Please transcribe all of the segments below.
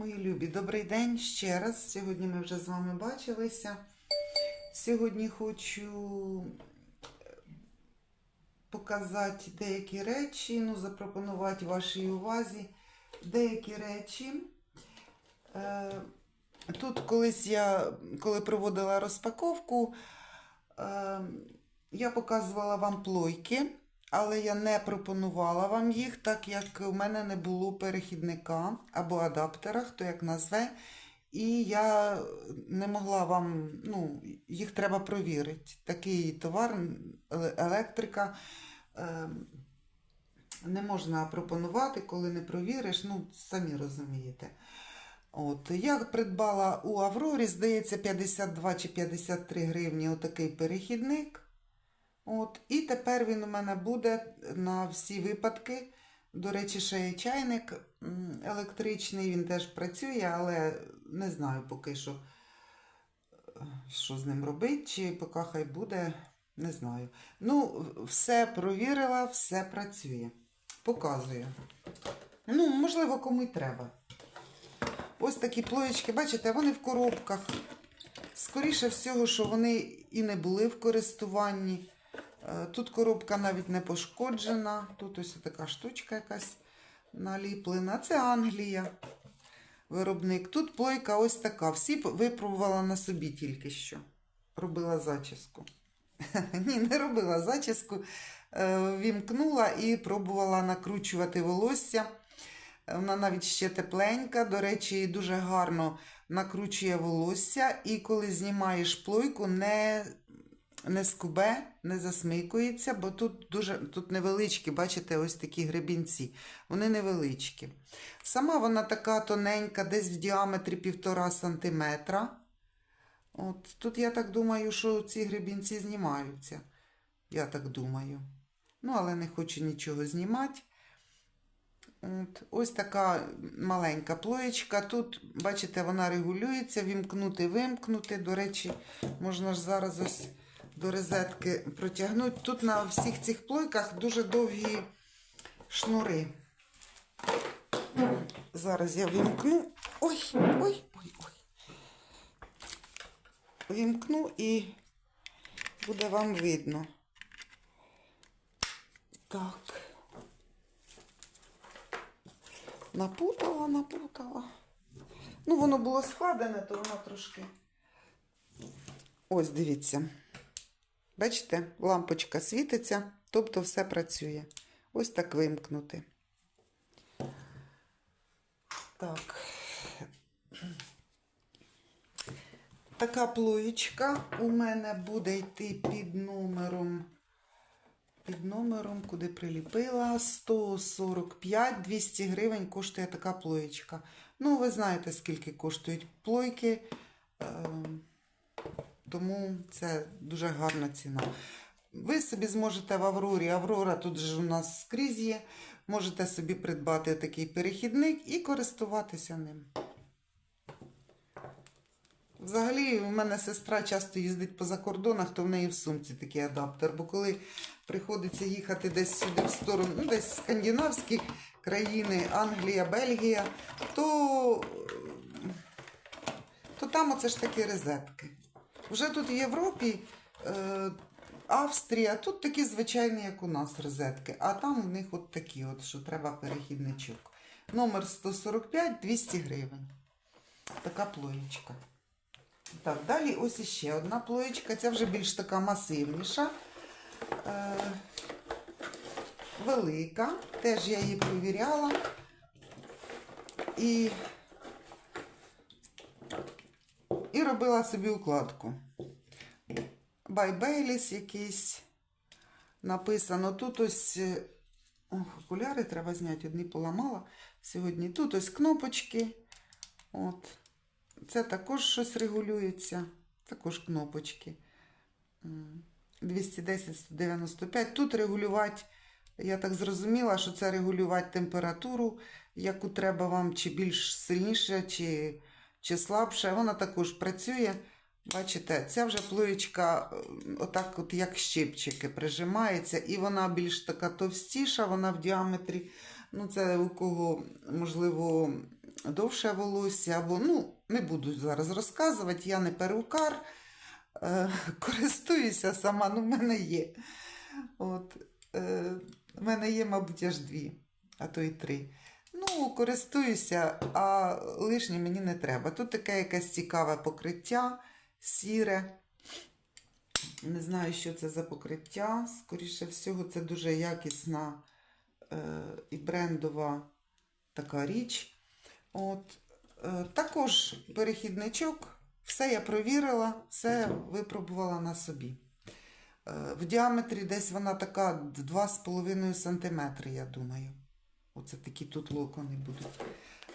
Мої любі, добрий день ще раз. Сьогодні ми вже з вами бачилися. Сьогодні хочу е, показати деякі речі, ну, запропонувати вашій увазі деякі речі. Е, Тут колись я, коли проводила розпаковку, е, я показувала вам плойки, але я не пропонувала вам їх, так як у мене не було перехідника або адаптера, хто як назве. І я не могла вам, ну, їх треба провірити. Такий товар, електрика. е, Не можна пропонувати, коли не провіриш, ну, самі розумієте. От, я придбала у Аврорі, здається, 52 чи 53 гривні отакий перехідник. От, і тепер він у мене буде на всі випадки. До речі, ще є чайник електричний, він теж працює, але не знаю поки що, що з ним робити, чи поки хай буде, не знаю. Ну, все провірила, все працює. Показую. Ну, можливо, кому й треба. Ось такі плоєчки, бачите, вони в коробках. Скоріше всього, що вони і не були в користуванні. Е, Тут коробка навіть не пошкоджена. Тут ось така штучка якась наліплена. Це Англія. Виробник. Тут плойка ось така. Всі випробувала на собі тільки що. Робила зачіску. Ні, не робила зачіску. Е, Вімкнула і пробувала накручувати волосся. Вона навіть ще тепленька, до речі, дуже гарно накручує волосся, і коли знімаєш плойку, не, не скубе, не засмикується, бо тут дуже тут невеличкі, бачите, ось такі гребінці. Вони невеличкі. Сама вона така тоненька, десь в діаметрі 1,5 см. От, тут я так думаю, що ці гребінці знімаються. Я так думаю. Ну, але не хочу нічого знімати. От, ось така маленька плоєчка. Тут, бачите, вона регулюється, вімкнути, вимкнути. До речі, можна ж зараз ось до розетки протягнути. Тут на всіх цих плойках дуже довгі шнури. Зараз я вімкну. Ой, ой, ой, ой. Вімкну і буде вам видно. Так. Напутала, напутала. Ну, воно було складене, то воно трошки. Ось, дивіться. Бачите, лампочка світиться, тобто все працює. Ось так вимкнути. Так. Така плоєчка у мене буде йти під номером. Під номером, куди приліпила, 145 200 гривень коштує така плоєчка. Ну, ви знаєте, скільки коштують плойки, е, тому це дуже гарна ціна. Ви собі зможете в Аврорі, Аврора тут же у нас скрізь є, можете собі придбати такий перехідник і користуватися ним. Взагалі, у мене сестра часто їздить по закордонах, то в неї в сумці такий адаптер. Бо коли приходиться їхати десь сюди в сторону, ну десь скандинавські країни, Англія, Бельгія, то, то там оце ж такі розетки. Вже тут в Європі, е, Австрія, тут такі звичайні, як у нас розетки, а там у них от такі, от, що треба перехідничок. Номер 145 200 гривень. Така плоєчка. Так, далі ось іще одна плоєчка. Ця вже більш така масивніша. Е, велика. Теж я її провіряла. І, і робила собі укладку. Байбейліс якийсь написано. Тут ось. е, Ох, окуляри треба зняти, одні поламала сьогодні. Тут ось кнопочки. От. Це також щось регулюється. Також кнопочки. 210-195. Тут регулювати, я так зрозуміла, що це регулювати температуру, яку треба вам, чи більш сильніше, чи, чи слабше. Вона також працює. Бачите, ця вже плоєчка отак, от як щипчики, прижимається, і вона більш така товстіша, вона в діаметрі. Ну, це у кого, можливо, довше волосся, або, ну, не буду зараз розказувати, я не перукар, е, користуюся сама, ну, в мене є. От, е, в мене є, мабуть, аж дві, а то й три. Ну, користуюся, а лишнє мені не треба. Тут таке якесь цікаве покриття, сіре. Не знаю, що це за покриття. Скоріше всього, це дуже якісна е, і брендова така річ. От. Е, також перехідничок. Все я провірила, все випробувала на собі. Е, в діаметрі десь вона така 2,5 см, я думаю. Оце такі тут локони будуть.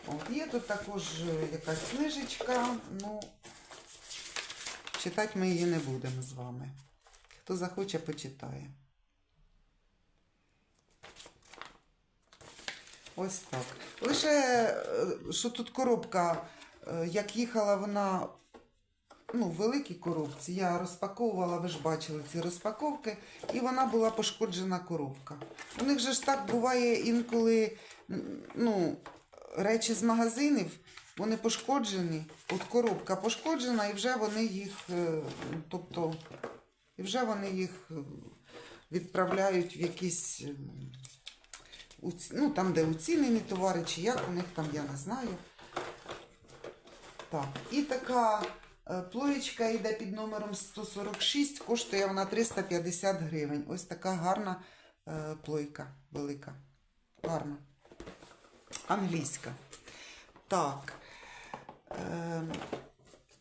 От. Є тут також е, якась книжечка. Ну, читати ми її не будемо з вами. Хто захоче, почитає. Ось так. Лише, е, що тут коробка, е, як їхала вона ну, великій коробці, я розпаковувала, ви ж бачили ці розпаковки, і вона була пошкоджена коробка. У них же ж так буває інколи ну, речі з магазинів, вони пошкоджені, от коробка пошкоджена, і вже вони їх, е, тобто, і вже вони їх е, відправляють в якісь. е, Ну, там, де оцінені товари, чи як у них там, я не знаю. Так, і така плоєчка йде під номером 146, коштує вона 350 гривень. Ось така гарна е, плойка, велика. Гарна. Англійська. Так.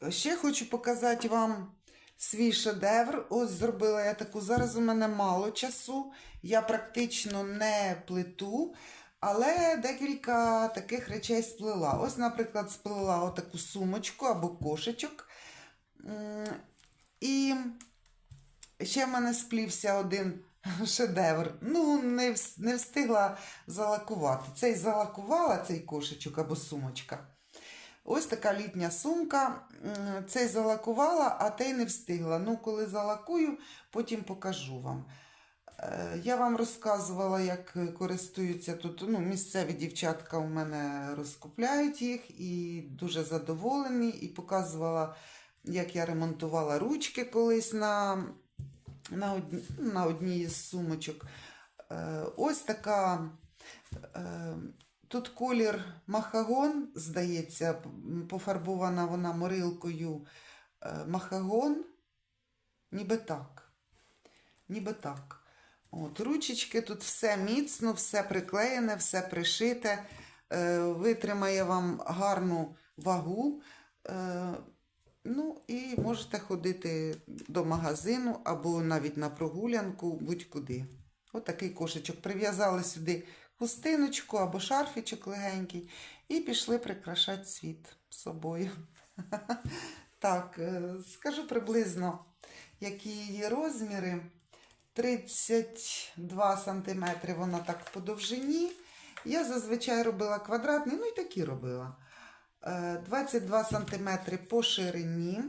Е, ще хочу показати вам свій шедевр. Ось зробила я таку. Зараз у мене мало часу. Я практично не плету, але декілька таких речей сплела. Ось, наприклад, сплела отаку сумочку або кошечок. М, І ще в мене сплівся один шедевр. Ну, не, не встигла залакувати. Цей залакувала цей кошечок або сумочка. Ось така літня сумка. Цей залакувала, а той не встигла. Ну, коли залакую, потім покажу вам. Е, Я вам розказувала, як користуються тут. Ну, місцеві дівчатка у мене розкупляють їх і дуже задоволені. І показувала, як я ремонтувала ручки колись на, на, одні, на одній із сумочок. Е, Ось така. е, Тут колір махагон, здається, пофарбована вона морилкою е, махагон. Ніби так. Ніби так. От, ручечки тут все міцно, все приклеєне, все пришите. Е, витримає вам гарну вагу. Ну і можете ходити до магазину або навіть на прогулянку, будь-куди. Отакий кошечок. Прив'язали сюди хустиночку або шарфічок легенький і пішли прикрашати світ собою. Так, е, скажу приблизно, які її розміри. 32 см вона так по довжині. Я зазвичай робила квадратний, ну і такі робила. Е, 22 см по ширині.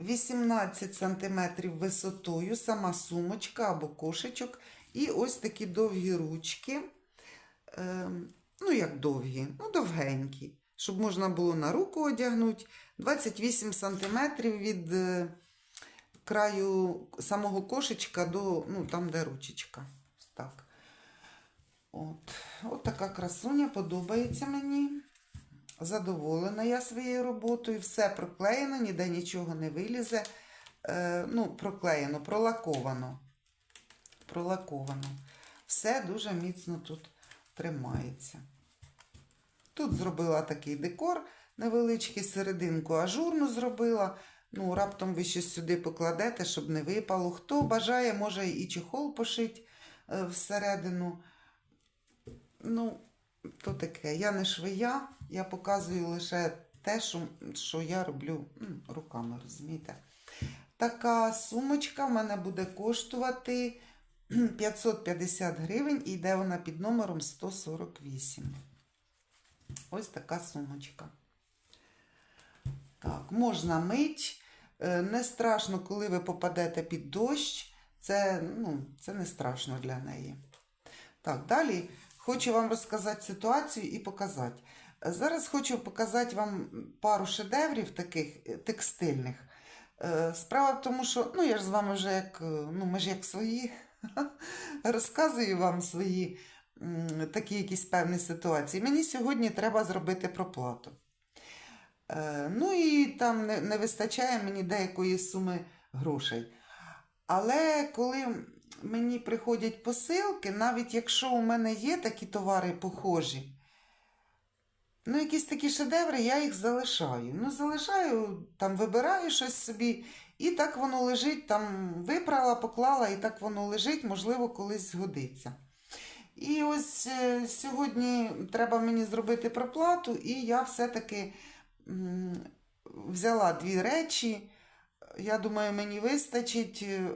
18 см висотою, сама сумочка або кошечок. І ось такі довгі ручки. Е, ну, як довгі, ну, довгенькі, щоб можна було на руку одягнути. 28 см від е, краю самого кошечка до ну, там, де ручечка. Так. Така красуня подобається мені. Задоволена я своєю роботою. Все проклеєно, ніде нічого не вилізе. Е, ну, проклеєно, пролаковано. Пролаковано. Все дуже міцно тут тримається. Тут зробила такий декор невеличкий, серединку ажурну зробила. Ну, раптом ви щось сюди покладете, щоб не випало. Хто бажає, може і чехол пошити е, всередину. Ну, то таке. Я не швея, я показую лише те, що, що я роблю руками, розумієте? Така сумочка в мене буде коштувати 550 гривень і йде вона під номером 148. Ось така сумочка. Так, можна мить. Е, Не страшно, коли ви попадете під дощ. Це, ну, це не страшно для неї. Так, далі хочу вам розказати ситуацію і показати. Зараз хочу показати вам пару шедеврів таких е, текстильних. Е, Справа в тому, що ну, я ж з вами вже як, е, ну, ми ж як свої, розказую вам свої такі якісь певні ситуації. Мені сьогодні треба зробити проплату. Ну і там не вистачає мені деякої суми грошей. Але коли мені приходять посилки, навіть якщо у мене є такі товари похожі, ну, якісь такі шедеври, я їх залишаю. Ну, залишаю, там вибираю щось собі, і так воно лежить, там випрала, поклала, і так воно лежить, можливо, колись згодиться. І ось е, сьогодні треба мені зробити проплату, і я все-таки взяла дві речі. Я думаю, мені вистачить, е,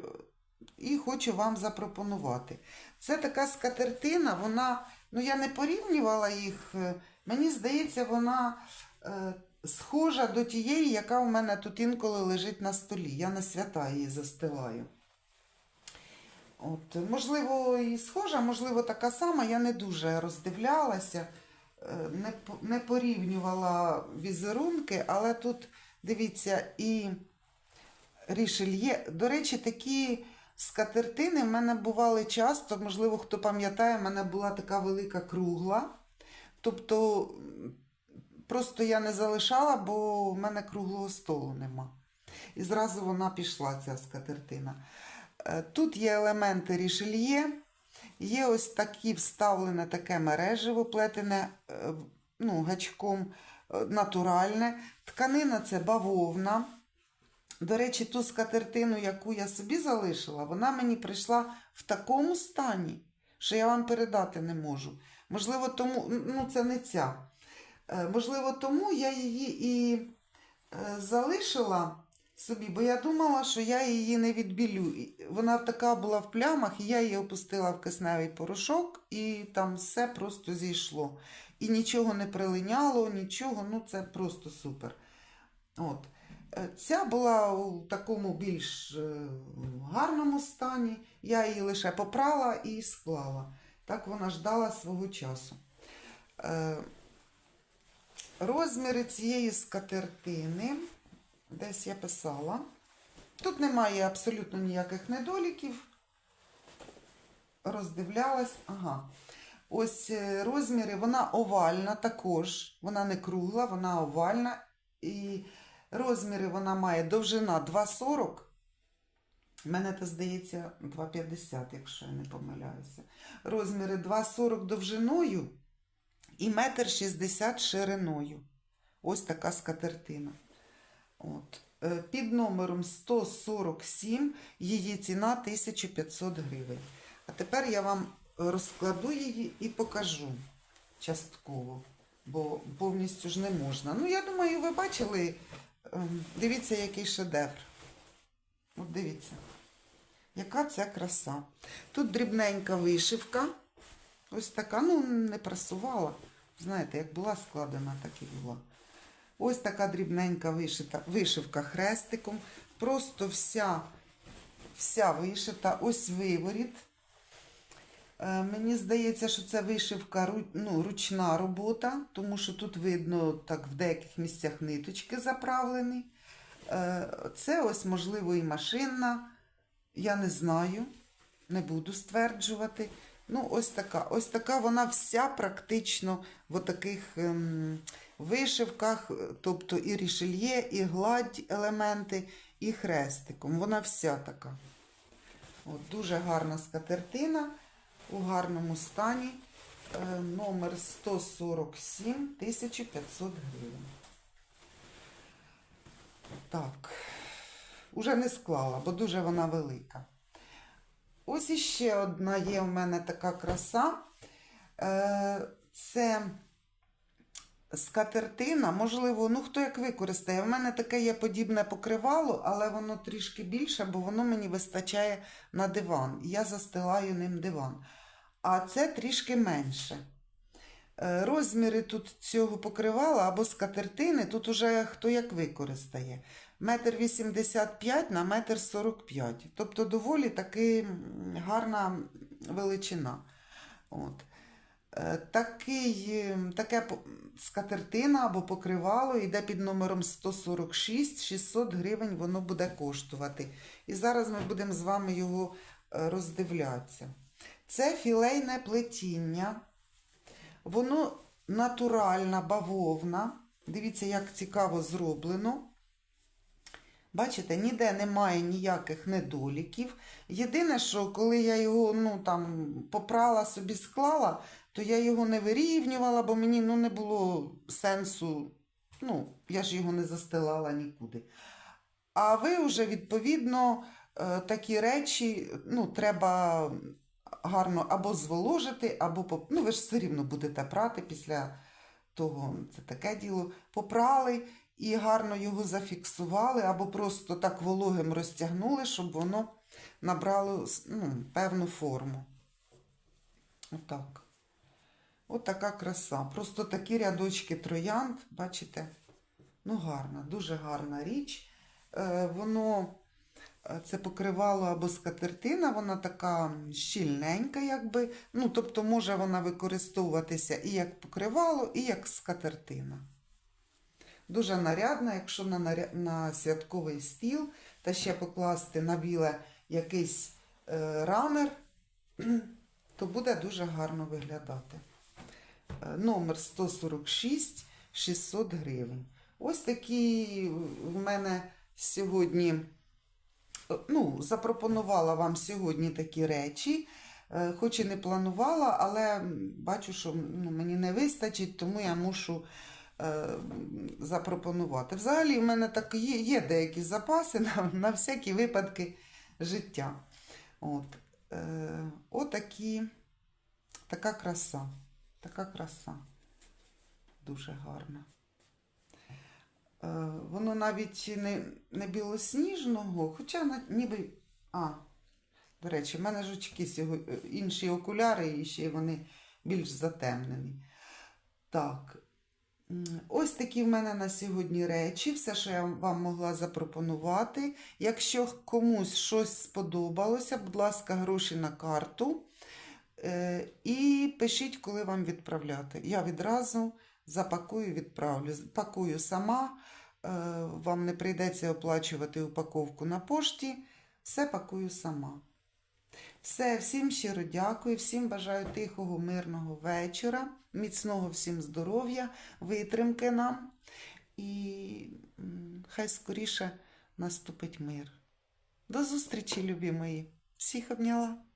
і хочу вам запропонувати. Це така скатертина, вона, ну я не порівнювала їх. е, Мені здається, вона е, схожа до тієї, яка у мене тут інколи лежить на столі. Я на свята її застилаю. От, можливо, і схожа, можливо, така сама. Я не дуже роздивлялася, е, не, не порівнювала візерунки, але тут, дивіться, і рішельє. До речі, такі скатертини в мене бували часто. Можливо, хто пам'ятає, в мене була така велика кругла. Тобто, просто я не залишала, бо в мене круглого столу нема. І зразу вона пішла, ця скатертина. Е, Тут є елементи рішельє, є ось такі вставлене таке мережево плетене е, ну, гачком е, натуральне. Тканина це бавовна. До речі, ту скатертину, яку я собі залишила, вона мені прийшла в такому стані, що я вам передати не можу. Можливо, тому, ну це не ця. Е, Можливо, тому я її і е, залишила собі, бо я думала, що я її не відбілю. Вона така була в плямах, і я її опустила в кисневий порошок, і там все просто зійшло. І нічого не прилиняло, нічого, ну це просто супер. От. Е, Ця була у такому більш е, гарному стані. Я її лише попрала і склала. Так вона ждала свого часу. Е, Розміри цієї скатертини, десь я писала. Тут немає абсолютно ніяких недоліків. Роздивлялась. Ага. Ось розміри, вона овальна також. Вона не кругла, вона овальна. І розміри вона має довжина 2,40. У мене це здається 2,50, якщо я не помиляюся. Розміри 2,40 довжиною і метр 60 шириною. Ось така скатертина. От. Е, Під номером 147 її ціна 1500 гривень. А тепер я вам розкладу її і покажу частково, бо повністю ж не можна. Ну, я думаю, ви бачили, дивіться, який шедевр. От дивіться, яка це краса. Тут дрібненька вишивка. Ось така, ну, не прасувала. Знаєте, як була складена, так і була. Ось така дрібненька вишита, вишивка хрестиком. Просто вся, вся вишита, ось виворіт. Е, Мені здається, що це вишивка ну, ручна робота, тому що тут видно так в деяких місцях ниточки заправлені. Е, Це ось, можливо, і машинна. Я не знаю, не буду стверджувати. Ну, ось така. Ось така вона вся практично в таких ем, вишивках, е, тобто і рішельє, і гладь елементи, і хрестиком. Вона вся така. От, дуже гарна скатертина у гарному стані. Е, номер 147 1500 гривень. Так, уже не склала, бо дуже вона велика. Ось іще одна є в мене така краса. Е, Це скатертина, можливо, ну хто як використає. У мене таке є подібне покривало, але воно трішки більше, бо воно мені вистачає на диван. Я застилаю ним диван. А це трішки менше. Е, Розміри тут цього покривала або скатертини, тут уже хто як використає. Метр 85 на метр 45. Тобто доволі таки гарна величина. От. Е, Такий, таке скатертина або покривало йде під номером 146, 600 гривень воно буде коштувати. І зараз ми будемо з вами його е, роздивлятися. Це філейне плетіння. Воно натуральна бавовна. Дивіться, як цікаво зроблено. Бачите, ніде немає ніяких недоліків. Єдине, що коли я його ну, там, попрала собі склала, то я його не вирівнювала, бо мені ну, не було сенсу. Ну, я ж його не застилала нікуди. А ви вже, відповідно, е, такі речі ну, треба гарно або зволожити, або ну, ви ж все рівно будете прати після того, це таке діло. Попрали і гарно його зафіксували, або просто так вологим розтягнули, щоб воно набрало ну, певну форму. Отак. От така краса. Просто такі рядочки троянд, бачите? Ну, гарна, дуже гарна річ. Е, воно, це покривало або скатертина, вона така щільненька, якби. Ну, тобто, може вона використовуватися і як покривало, і як скатертина. Дуже нарядна, якщо на, наря... на святковий стіл, та ще покласти на біле якийсь е, ранер, то буде дуже гарно виглядати. Е, Номер 146 600 гривень. Ось такі в мене сьогодні, е, ну, запропонувала вам сьогодні такі речі. Е, Хоч і не планувала, але бачу, що ну, мені не вистачить, тому я мушу е, запропонувати. Взагалі, в мене так є, є деякі запаси на, на всякі випадки життя. От, е, отакі, така краса. Така краса. Дуже гарна. Е, воно навіть не, не білосніжного, хоча на- ніби. А, до речі, в мене ж очки сьогодні, інші окуляри, і ще вони більш затемнені. Так. Ось такі в мене на сьогодні речі, все, що я вам могла запропонувати. Якщо комусь щось сподобалося, будь ласка, гроші на карту. Е, І пишіть, коли вам відправляти. Я відразу запакую, відправлю. Пакую сама, е, вам не прийдеться оплачувати упаковку на пошті. Все пакую сама. Все, всім щиро дякую, всім бажаю тихого, мирного вечора, міцного всім здоров'я, витримки нам. І хай скоріше наступить мир. До зустрічі, любі мої. Всіх обняла.